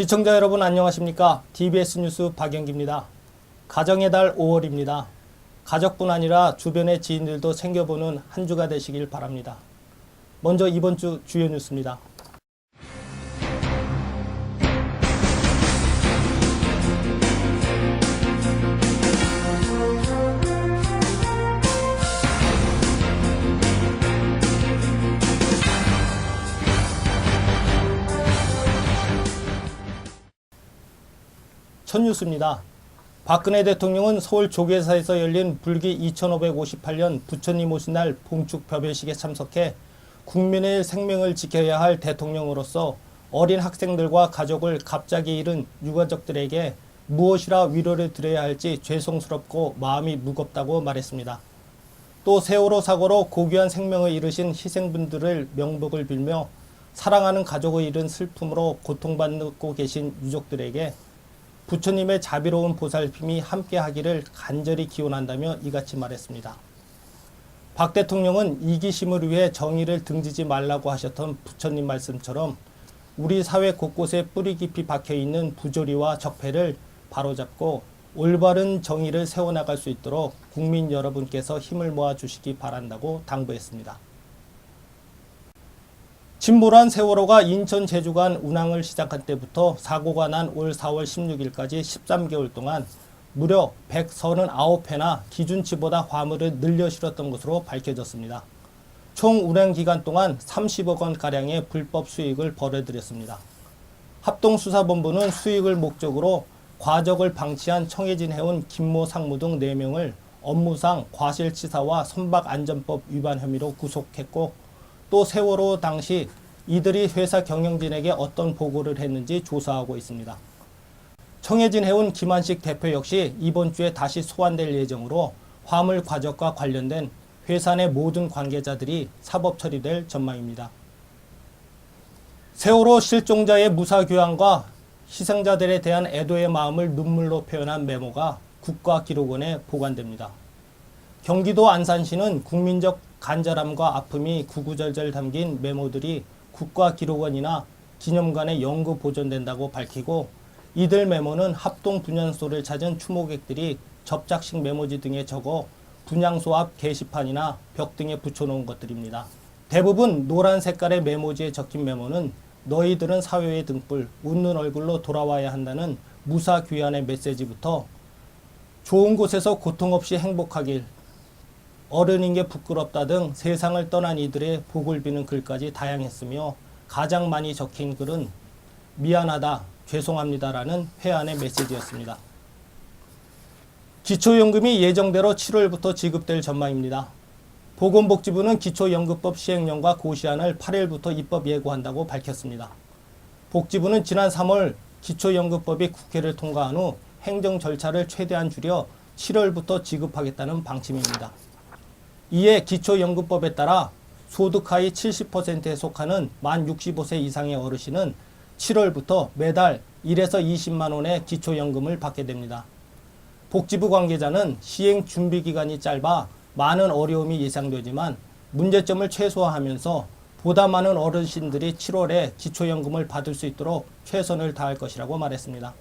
시청자 여러분 안녕하십니까? TBS 뉴스 박영기입니다. 가정의 달 5월입니다. 가족뿐 아니라 주변의 지인들도 챙겨보는 한 주가 되시길 바랍니다. 먼저 이번 주 주요 뉴스입니다. 첫 뉴스입니다. 박근혜 대통령은 서울 조계사에서 열린 불기 2558년 부처님 오신 날 봉축 벽열식에 참석해 국민의 생명을 지켜야 할 대통령으로서 어린 학생들과 가족을 갑자기 잃은 유가족들에게 무엇이라 위로를 드려야 할지 죄송스럽고 마음이 무겁다고 말했습니다. 또 세월호 사고로 고귀한 생명을 잃으신 희생분들을 명복을 빌며 사랑하는 가족을 잃은 슬픔으로 고통받고 계신 유족들에게 부처님의 자비로운 보살핌이 함께하기를 간절히 기원한다며 이같이 말했습니다. 박 대통령은 이기심을 위해 정의를 등지지 말라고 하셨던 부처님 말씀처럼 우리 사회 곳곳에 뿌리 깊이 박혀 있는 부조리와 적폐를 바로잡고 올바른 정의를 세워나갈 수 있도록 국민 여러분께서 힘을 모아 주시기 바란다고 당부했습니다. 침몰한 세월호가 인천 제주 간 운항을 시작한 때부터 사고가 난 올 4월 16일까지 13개월 동안 무려 139회나 기준치보다 화물을 늘려 실었던 것으로 밝혀졌습니다. 총 운행 기간 동안 30억 원 가량의 불법 수익을 벌어들였습니다. 합동수사본부는 수익을 목적으로 과적을 방치한 청해진 해운 김모 상무 등 4명을 업무상 과실치사와 선박안전법 위반 혐의로 구속했고 또 세월호 당시 이들이 회사 경영진에게 어떤 보고를 했는지 조사하고 있습니다. 청해진 해운 김한식 대표 역시 이번 주에 다시 소환될 예정으로 화물 과적과 관련된 회사 내 모든 관계자들이 사법 처리될 전망입니다. 세월호 실종자의 무사 교환과 희생자들에 대한 애도의 마음을 눈물로 표현한 메모가 국가기록원에 보관됩니다. 경기도 안산시는 국민적 간절함과 아픔이 구구절절 담긴 메모들이 국가기록원이나 기념관에 영구 보존된다고 밝히고 이들 메모는 합동 분향소를 찾은 추모객들이 접착식 메모지 등에 적어 분향소 앞 게시판이나 벽 등에 붙여놓은 것들입니다. 대부분 노란 색깔의 메모지에 적힌 메모는 너희들은 사회의 등불, 웃는 얼굴로 돌아와야 한다는 무사 귀환의 메시지부터 좋은 곳에서 고통 없이 행복하길, 어른인 게 부끄럽다 등 세상을 떠난 이들의 복을 비는 글까지 다양했으며 가장 많이 적힌 글은 미안하다, 죄송합니다라는 회안의 메시지였습니다. 기초연금이 예정대로 7월부터 지급될 전망입니다. 보건복지부는 기초연금법 시행령과 고시안을 8일부터 입법 예고한다고 밝혔습니다. 복지부는 지난 3월 기초연금법이 국회를 통과한 후 행정 절차를 최대한 줄여 7월부터 지급하겠다는 방침입니다. 이에 기초연금법에 따라 소득 하위 70%에 속하는 만 65세 이상의 어르신은 7월부터 매달 1에서 20만 원의 기초연금을 받게 됩니다. 복지부 관계자는 시행 준비 기간이 짧아 많은 어려움이 예상되지만 문제점을 최소화하면서 보다 많은 어르신들이 7월에 기초연금을 받을 수 있도록 최선을 다할 것이라고 말했습니다.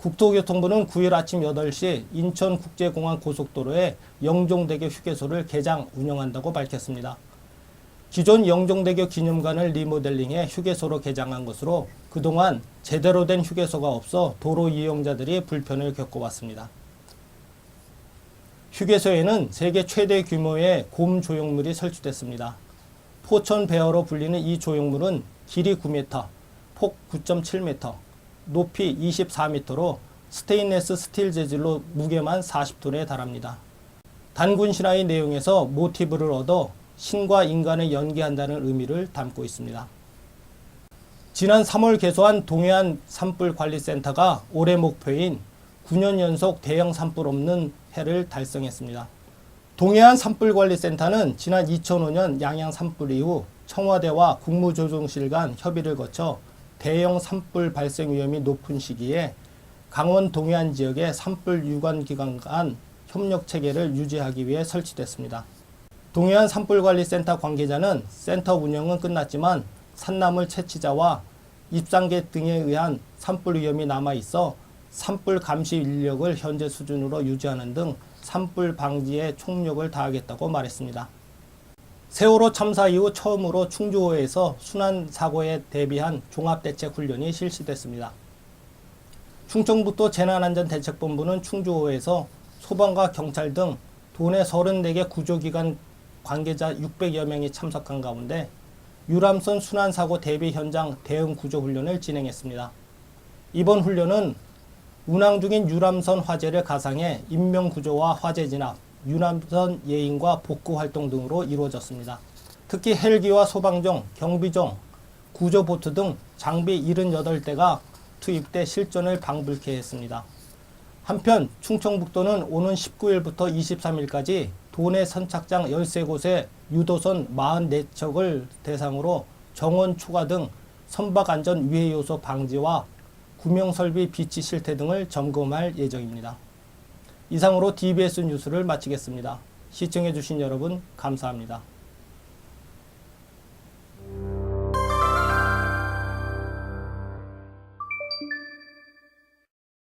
국토교통부는 9일 아침 8시 인천국제공항 고속도로에 영종대교 휴게소를 개장 운영한다고 밝혔습니다. 기존 영종대교 기념관을 리모델링해 휴게소로 개장한 것으로 그동안 제대로 된 휴게소가 없어 도로 이용자들이 불편을 겪어왔습니다. 휴게소에는 세계 최대 규모의 곰 조형물이 설치됐습니다. 포천 배어로 불리는 이 조형물은 길이 9m, 폭 9.7m, 높이 24m로 스테인레스 스틸 재질로 무게만 40톤에 달합니다. 단군 신화의 내용에서 모티브를 얻어 신과 인간을 연계한다는 의미를 담고 있습니다. 지난 3월 개소한 동해안 산불 관리센터가 올해 목표인 9년 연속 대형 산불 없는 해를 달성했습니다. 동해안 산불관리센터는 지난 2005년 양양 산불 이후 청와대와 국무조정실 간 협의를 거쳐 대형 산불 발생 위험이 높은 시기에 강원 동해안 지역의 산불 유관 기관 간 협력 체계를 유지하기 위해 설치됐습니다. 동해안 산불관리센터 관계자는 센터 운영은 끝났지만 산나물 채취자와 입상계 등에 의한 산불 위험이 남아 있어 산불 감시 인력을 현재 수준으로 유지하는 등 산불 방지에 총력을 다하겠다고 말했습니다. 세월호 참사 이후 처음으로 충주호에서 순환 사고에 대비한 종합대책 훈련이 실시됐습니다. 충청북도 재난안전대책본부는 충주호에서 소방과 경찰 등 도내 34개 구조기관 관계자 600여 명이 참석한 가운데 유람선 순환사고 대비 현장 대응 구조 훈련을 진행했습니다. 이번 훈련은 운항 중인 유람선 화재를 가상해 인명 구조와 화재 진압, 유람선 예인과 복구 활동 등으로 이루어졌습니다. 특히 헬기와 소방정, 경비정, 구조보트 등 장비 78대가 투입돼 실전을 방불케 했습니다. 한편 충청북도는 오는 19일부터 23일까지 도내 선착장 13곳에 유도선 44척을 대상으로 정원 추가 등 선박 안전 위해 요소 방지와 구명 설비 비치 실태 등을 점검할 예정입니다. 이상으로 DBS 뉴스를 마치겠습니다. 시청해 주신 여러분 감사합니다.